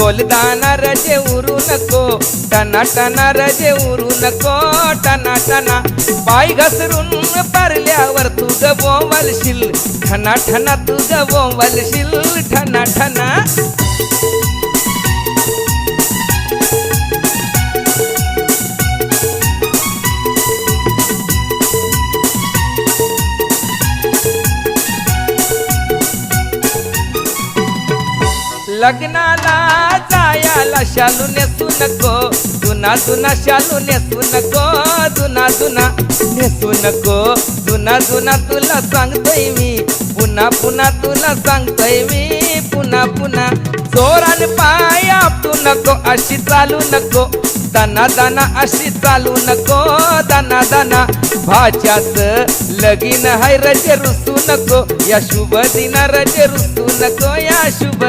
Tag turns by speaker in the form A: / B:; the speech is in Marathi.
A: गोलदाना रजे उरू नको. टना टना रजे उरू नको. टना टना. पाय घसरून पारल्यावर तू गवलशील ठना ठना तू गवलशील ठना ठना. लग्नाला शालू नेसू नको. जुना जुना शालू नेसू नको. जुना जुना नेसू नको. जुना जुना तुला सांगतोय मी. पुन्हा पुन्हा तुला सांगतोय मी. पुन्हा पुन्हा जोरान पाय आपटू नको. अशी चालू नको. दाना दाना अशी चालू नको. दाना दाना भाच्याच लगीन हाय रजे रुसू नको. या शुभ दिना रजे रुसू नको. या शुभ